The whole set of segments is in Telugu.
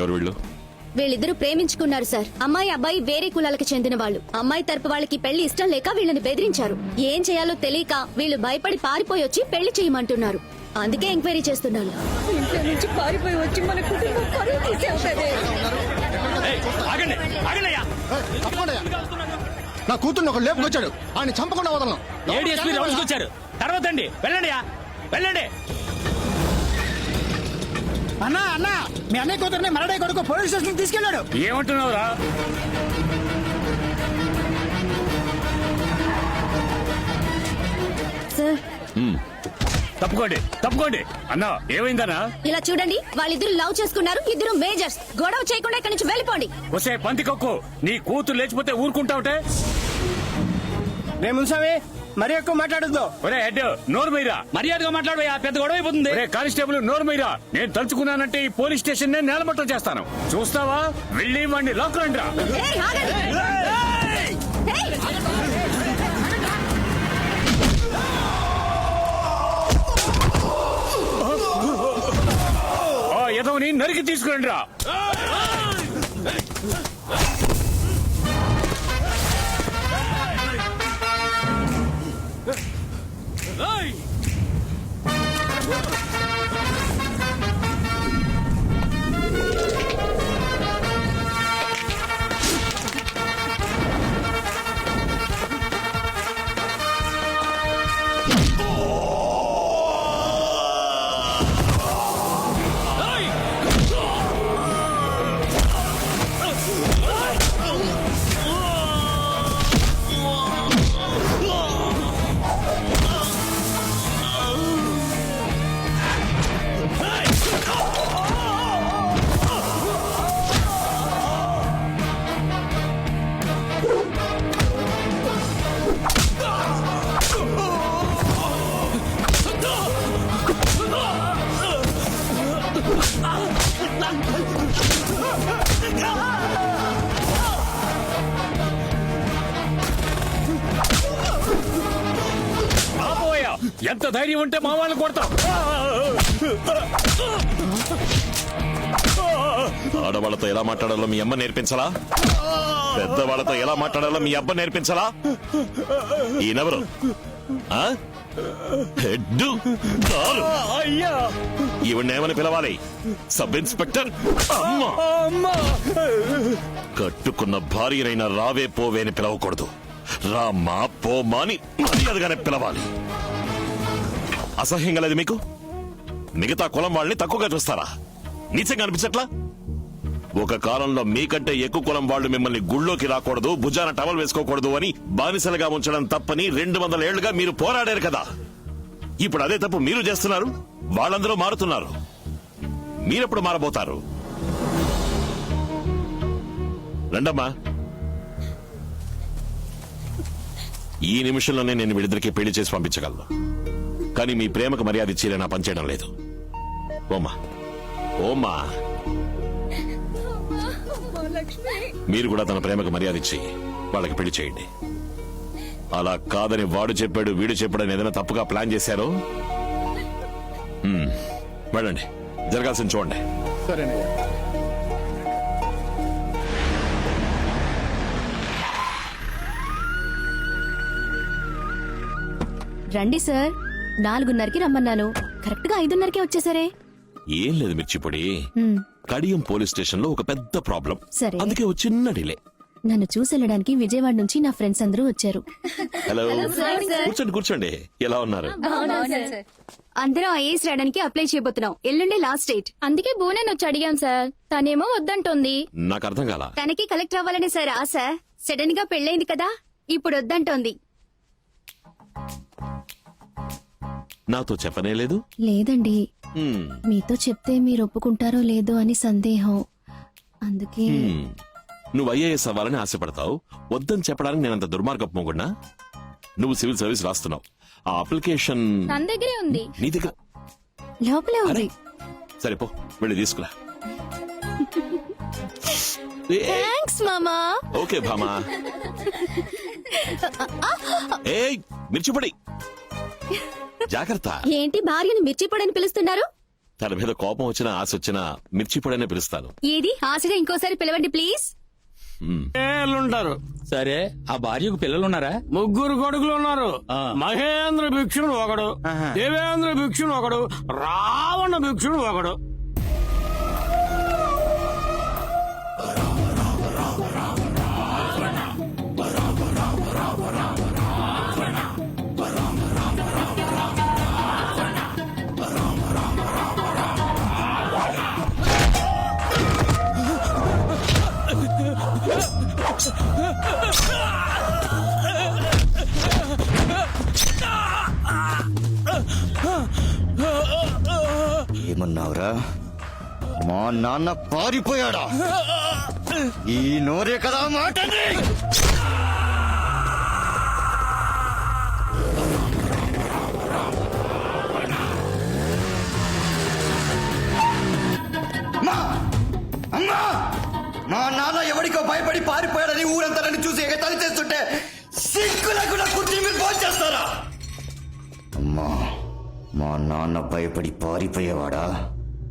ఎవరు వీళ్ళు? వీళ్ళిద్దరూ ప్రేమించుకున్నారు సార్. అమ్మాయి అబ్బాయి వేరే కులాలకు చెందిన వాళ్ళు. అమ్మాయి తరపు వాళ్ళకి పెళ్ళి ఇష్టం లేక వీళ్ళని బెదిరించారు. ఏం చేయాలో తెలియక వీళ్ళు భయపడి పారిపోయి వచ్చి పెళ్ళి చేయమంటున్నారు. అందుకే ఎంక్వైరీ చేస్తున్నాను ఇంట్లో నుంచి పారిపోయి వచ్చి మన కుటుంబం పరువు నా కూతుర్ని ఒక లేపుకొచ్చాడు. ఆయన చంపకుండా వదలను. ఏడీఎస్పీ రౌండ్స్కి వచ్చారు. తర్వాత అండి వెళ్ళండి వెళ్ళండి. అన్నా అన్నా మీ అన్నయ్య కూతుర్ని మరడే కొడుకు పోలీస్ స్టేషన్ తీసుకెళ్ళాడు. ఏమంటున్నావురా? సార్. తప్పుకోండి తప్పుకోండి. అన్నా ఏమైందన్నా? ఇలా చూడండి వాళ్ళిద్దరు లవ్ చేసుకున్నారు ఇద్దరు మేజర్స్. గొడవ చేయకుండా ఇక్కడి నుంచి వెళ్ళిపోండి. వసే పంది కొక్కు. నీ కూతురు లేచిపోతే ఊరుకుంటావుటే రే మున్సామి మరి ఎక్కువ మాట్లాడద్దు. ఒరే హెడ్ నోరు మీరా? మర్యాదగా మాట్లాడు పెద్ద గొడవ అయిపోతుంది. ఒరే కానిస్టేబుల్ నోరు మీరా? నేను తలుచుకున్నానంటే ఈ పోలీస్ స్టేషన్ నేను నేలమట్టం చేస్తాను. చూస్తావా? వెళ్ళి వాడిని లాక్ రండి రా ఏయ్, ఆగండి. ఏయ్, ఆ ఎదవని నరికి తీసుకురండి రా Hey! ఆపోయా ఎంత ధైర్యం ఉంటే మా వాళ్ళని కొడతాం. ఆడవాళ్ళతో ఎలా మాట్లాడాలో మీ అమ్మ నేర్పించలా? పెద్దవాళ్ళతో ఎలా మాట్లాడాలో మీ అబ్బ నేర్పించలా? ఈయనెవరు? కారు. అయ్యా! ఈవిడ్నేమని పిలవాలి? Sub inspector? అమ్మ! కట్టుకున్న భార్యనైనా రావే పోవే అని పిలవకూడదు. రామా పోమా అని మర్యాదగానే పిలవాలి. అసహ్యం గలది మీకు? మిగతా కులం వాళ్ళని తక్కువగా చూస్తారా? నీచంగా అనిపించట్లా? ఒక కాలంలో మీకంటే ఎక్కువ కులం వాళ్ళు మిమ్మల్ని గుళ్ళోకి రాకూడదు భుజాన టవల్ వేసుకోకూడదు అని బానిసలుగా ఉంచడం తప్పని రెండు వందల ఏళ్ళుగా మీరు పోరాడారు కదా. ఇప్పుడు అదే తప్పు మీరు చేస్తున్నారు వాళ్ళందరూ మారుతున్నారు. మీరెప్పుడు మారబోతారు? రండమ్మా. ఈ నిమిషంలోనే నేను వీళ్ళిద్దరికి పెళ్ళి చేసి పంపించగలను. కానీ మీ ప్రేమకు మర్యాద ఇచ్చి నా పనిచేయడం లేదు. ఓమా ఓమా మీరు కూడా తన ప్రేమకు మర్యాద ఇచ్చి వాళ్ళకి పెళ్ళి చేయండి. అలా కాదని వాడు చెప్పాడు వీడు చెప్పాడని ఏదైనా తప్పుగా ప్లాన్ చేశారో? వెళ్ళండి. జరగాల్సింది చూడండి. సరేనయ్యా. రండి సార్. నాలుగున్నరకి రమ్మన్నాను. కరెక్ట్గా ఐదున్నరకే వచ్చేసరే. ఏం లేదు మిర్చిపొడి. హ్మ్, కడియం పోలీస్ స్టేషన్లో ఒక పెద్ద ప్రాబ్లం. సరే. అందుకే ఒక చిన్న డిలే. నన్ను చూసెళ్ళడానికి విజయవాడ నుంచి నా ఫ్రెండ్స్ అందరూ వచ్చారు. హలో కూర్చోండి కూర్చోండి. ఎలా ఉన్నారు? అందరం ఐఏఎస్ రాయడానికి అప్లై చేయబోతున్నాం. ఎల్లుండి లాస్ట్ డేట్ అందుకే బోనని వచ్చి అడిగాం సార్ తనేమో వద్దంటోంది. నాకు అర్థం కాల? తనకి కలెక్టర్ అవ్వాలనే సార్ ఆశ. సడన్గా పెళ్ళైంది కదా ఇప్పుడు వద్దంటోంది. నాతో చెప్పనే లేదు? లేదండి. మీతో చెప్తే మీరు ఒప్పుకుంటారో లేదో అని సందేహం. అందుకే హ్మ్. నువ్వు ఐఏఎస్ అవ్వాలని ఆశపడతావు. వద్దని చెప్పడానికి నేనంత దుర్మార్గపు మొగుడినా? నువ్వు సివిల్ సర్వీస్ రాస్తున్నావు. ఆ అప్లికేషన్ తన దగ్గరే ఉంది. నీ దగ్గర లోపలే ఉంది. సరే పో. వెళ్ళి తీసుకురా. థ్యాంక్స్ మామా. ఓకే భామా. ఏ మిర్చిపడి. జాగ్రత్త. ఏంటి భార్యను మిర్చిపొడని పిలుస్తున్నారు? తన మీద కోపం వచ్చినా ఆశ వచ్చినా మిర్చిపొడనే పిలుస్తాను. ఏది? ఆశగా ఇంకోసారి పిలవండి ప్లీజ్. ఉంటారు సరే ఆ భార్యకు పిల్లలున్నారా? ముగ్గురు కొడుకులు ఉన్నారు. మహేంద్ర భిక్షుడు ఒకడు. దేవేంద్ర భిక్షుడు ఒకడు రావణ భిక్షుడు ఒకడు. ఏమన్నావురా? మా నాన్న పారిపోయాడా? ఈ నోరే కదా మాట మా ఎవరికో భయపడి పారిపోయాడని ఊరంతా నన్ను చూసి ఎగతాళి చేస్తుంటే సిగ్గులా కూడా కుర్చీ మీద ఫోన్ చేస్తారా? అమ్మా మా నాన్న భయపడి పారిపోయేవాడా?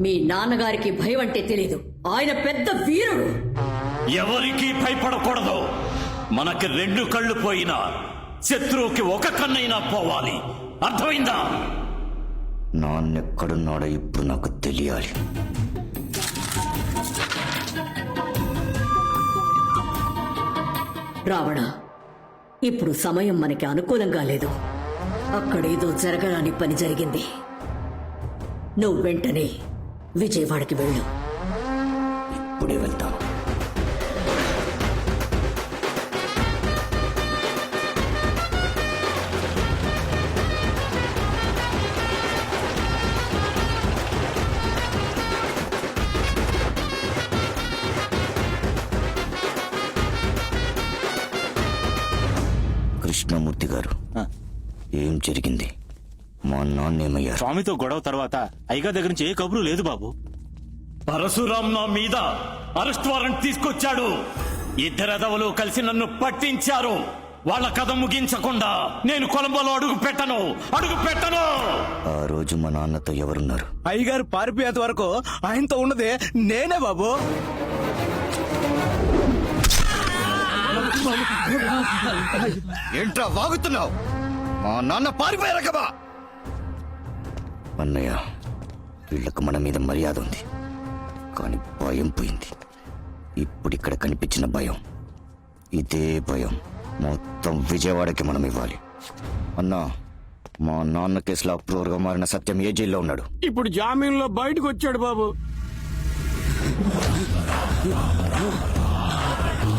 మీ నాన్నగారికి భయం అంటే తెలీదు. ఆయన పెద్ద వీరుడు. ఎవరికి భయపడకూడదు. మనకి రెండు కళ్ళు పోయినా శత్రువుకి ఒక కన్నైనా పోవాలి. అర్థమైందా? నాన్నెక్కడున్నాడో ఇప్పుడు నాకు తెలియాలి. రావణ ఇప్పుడు సమయం మనకి అనుకూలంగా లేదు. అక్కడేదో జరగరాని పని జరిగింది. నువ్వు వెంటనే విజయవాడకి వెళ్ళు. ఇప్పుడే వెళ్తాను. కృష్ణమూర్తి గారు. ఏం జరిగింది? మా నాన్న ఏమయ్యారు? స్వామితో గొడవ తర్వాత అయ్యగారి దగ్గర నుంచి ఏ కబురు లేదు బాబు. పరశురాం నా మీద అరెస్ట్ వారెంట్ తీసుకొచ్చాడు. ఇద్దరెదవలు కలిసి నన్ను పట్టించారు. వాళ్ళ కథ ముగించకుండా నేను కొలంబోలో అడుగు పెట్టను. అడుగు పెట్టను! ఆ రోజు మా నాన్నతో ఎవరున్నారు? అయ్యగారు పారిపోయేంత వరకు ఆయనతో ఉన్నదే నేనే బాబు. ఏంట్రా వాగుతున్నావు? మా నాన్న పారిపోయారకబా అన్నయ్య వీళ్ళకు మన మీద మర్యాద ఉంది. కానీ భయం పోయింది. ఇప్పుడు ఇక్కడ కనిపించిన భయం. ఇదే భయం. మొత్తం విజయవాడకి మనం ఇవ్వాలి. అన్నా మా నాన్న కేసులో అప్రూవర్గా మారిన సత్యం ఏ జైల్లో ఉన్నాడు? ఇప్పుడు జామీన్లో బయటకు వచ్చాడు బాబు.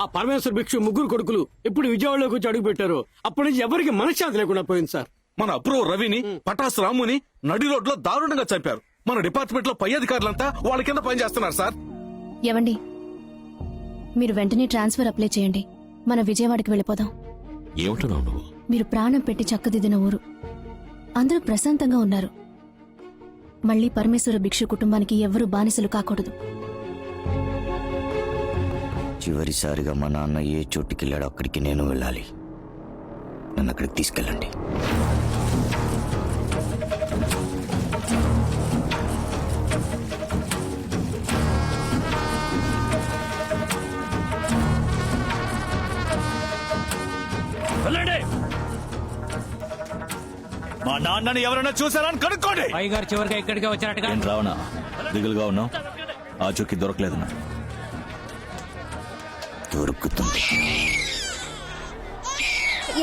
ఆ పరమేశ్వర భిక్షు ముగ్గురు కొడుకులు ఇప్పుడు విజయవాడలోకి వచ్చి అడుగు పెట్టారు అప్పటి నుంచి ఎవరికి మనశ్శాంతి లేకుండా పోయింది సార్. మన అప్రూవ్ రవిని పటాస్ రాముని నడి రోడ్లో దారుణంగా చంపారు. మన డిపార్ట్మెంట్లో పై అధికారులంతా వాళ్ళ కింద పనిచేస్తున్నారు సార్. ఎవండి మీరు వెంటనే ట్రాన్స్ఫర్ అప్లై చేయండి. మన విజయవాడకి వెళ్ళిపోదాం. ఏమంటున్నావు నువ్వు? మీరు ప్రాణం పెట్టి చక్కదిద్దిన ఊరు. అందరూ ప్రశాంతంగా ఉన్నారు. మళ్ళీ పరమేశ్వర భిక్షు కుటుంబానికి ఎవ్వరూ బానిసలు కాకూడదు. చివరిసారిగా మా నాన్న ఏ చోటుకి వెళ్ళాడో అక్కడికి నేను వెళ్ళాలి. నన్ను అక్కడికి తీసుకెళ్ళండి. మా నాన్నని ఎవరైనా చూసారా అని కనుక్కోండి. అయ్యగారు చివరిగా ఇక్కడికి వచ్చారటగా? రావణ? దిగులుగా ఉన్నావు? ఆచూకీ దొరకలేదు నాకు దొరుకుతుంది.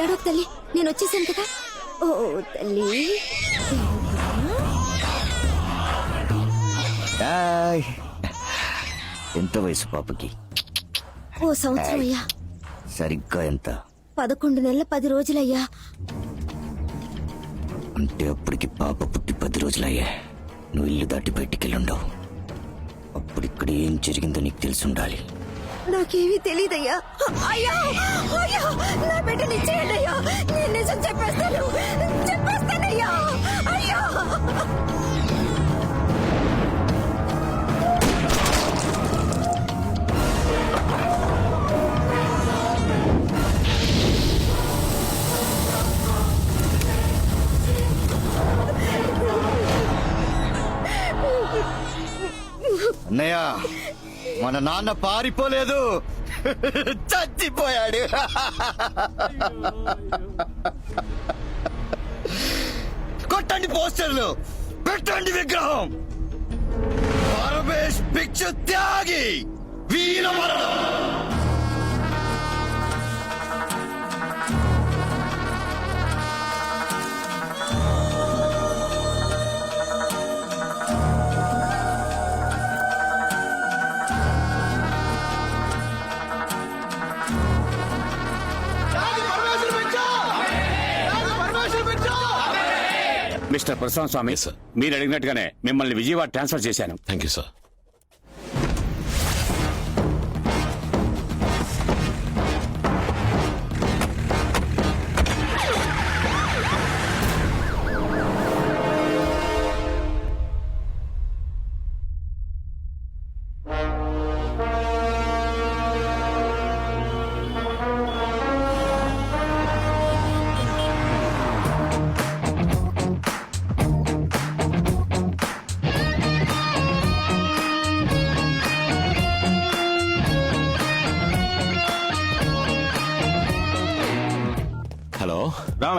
ఏడోక్ తల్లి నేను వచ్చేసాను కదా. ఓ తల్లి. ఎంత వయసు పాపకి? ఓ సంవత్సరం అయ్యా. సరిగ్గా ఎంత? పదకొండు నెలల పది రోజులయ్యా. అంటే అప్పటికి పాప పుట్టి పది రోజులయ్యా. నువ్వు ఇల్లు దాటి బయటికి వెళ్ళుండవు అప్పుడు ఇక్కడ అక్కడ ఏం జరిగిందో నీకు తెలిసి ఉండాలి. నాకేమీ తెలియదయ్యా అయ్యా అయ్యా నా బిడ్డని ఇచ్చేయండి అయ్యా నేను నిజం చెప్పేస్తాను. చెప్పేస్తానయ్యా. అయ్యా. మన నాన్న పారిపోలేదు. చచ్చిపోయాడు. కొట్టండి పోస్టర్లు. పెట్టండి విగ్రహం. పరమేష్ పిక్చర్ త్యాగి. వీర మిస్టర్ ప్రశాంత్ స్వామి మీరు అడిగినట్టుగానే మిమ్మల్ని విజయవాడ ట్రాన్స్ఫర్ చేశాను. థ్యాంక్ యూ సార్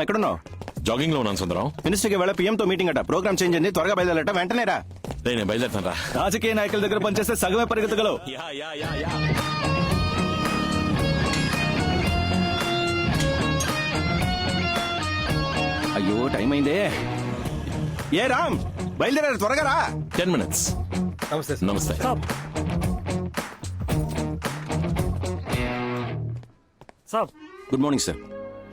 ఎక్కడున్నావు? జాగింగ్లో ఉన్నాను సుందరం. మినిస్టర్కి వెళ్ళ పిఎంతో మీటింగ్ అట. ప్రోగ్రామ్ చేంజ్ అయింది. త్వరగా బయలుదేరట. వెంటనే రా. నేను బయలుదేరుతాను రా రాజకీయ నాయకుల దగ్గర పనిచేస్తే సగమే పరిగెత్తగలవు. Yeah yeah yeah yeah. అయ్యో టైం అయిందే. ఏ రామ్ బయలుదేరారు. త్వరగా రా. Ten minutes. నమస్తే నమస్తే. Good morning sir.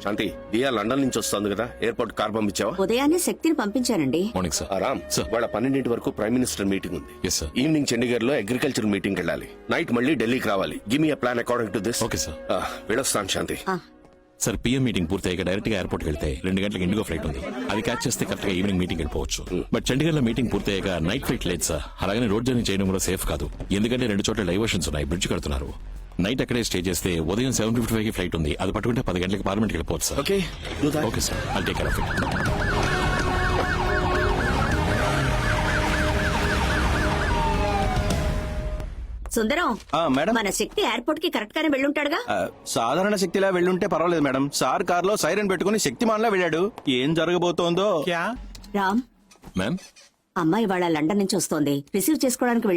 Shanti Diya London నుంచి వస్తుంది కదా? ఎయిర్పోర్ట్ కార్ పంపించావా? ఉదయాన్నే శక్తిని పంపించానండి. Morning sir. ఆ, రామ్ సార్. వాళ్ళ పన్నెండింటి వరకు ప్రైమ్ మినిస్టర్ మీటింగ్ ఉంది. ఎస్ సార్ ఈవినింగ్ చండీగఢ్లో అగ్రికల్చర్ మీటింగ్ వెళ్ళాలి. నైట్ మళ్ళీ ఢిల్లీకి రావాలి. Give me plan according to this okay sir వెళ్ళొస్తాను శాంతి. సార్ పిఎం మీటింగ్ పూర్తయ్యాక డైరెక్ట్గా ఎయిర్పోర్ట్ వెళ్తే రెండు గంటలకు ఇండిగో ఫ్లైట్ ఉంది. అది క్యాచ్ చేస్తే కరెక్ట్గా ఈవినింగ్ మీటింగ్ వెళ్ళిపోవచ్చు. బట్ చండీగఢ్లో మీటింగ్ పూర్తయ్యాక నైట్ ఫ్లైట్ లేదు సార్ అలాగని రోడ్ జర్నీ చేయడం కూడా సేఫ్ కాదు. ఎందుకంటే రెండు చోట్ల డైవర్షన్స్ ఉన్నాయి బ్రిడ్జ్ కడుతున్నారు. నైట్ అక్కడే స్టే చేస్తే ఉదయం సెవెన్ ఫిఫ్టీ ఫైవ్కి ఫ్లైట్ ఉంది. అది పట్టుకుంటే పది గంటలకు పార్లమెంట్ వెళ్ళిపోవచ్చు sir okay do that okay sir I'll take care of it Sundaram madam మన శక్తి ఎయిర్పోర్ట్కి కరెక్ట్ గానే వెళ్ళుంటాడుగా? సాధారణ శక్తిలా వెళ్ళుంటే పర్వాలేదు మేడం సార్ కార్లో సైరన్ పెట్టుకుని శక్తిమాన్లా వెళ్ళాడు. ఏం జరగబోతోందో? రామ్ మ్యామ్ అమ్మాయి వాళ్ళ లండన్ నుంచి వస్తోంది. రిసీవ్ చేసుకోవడానికి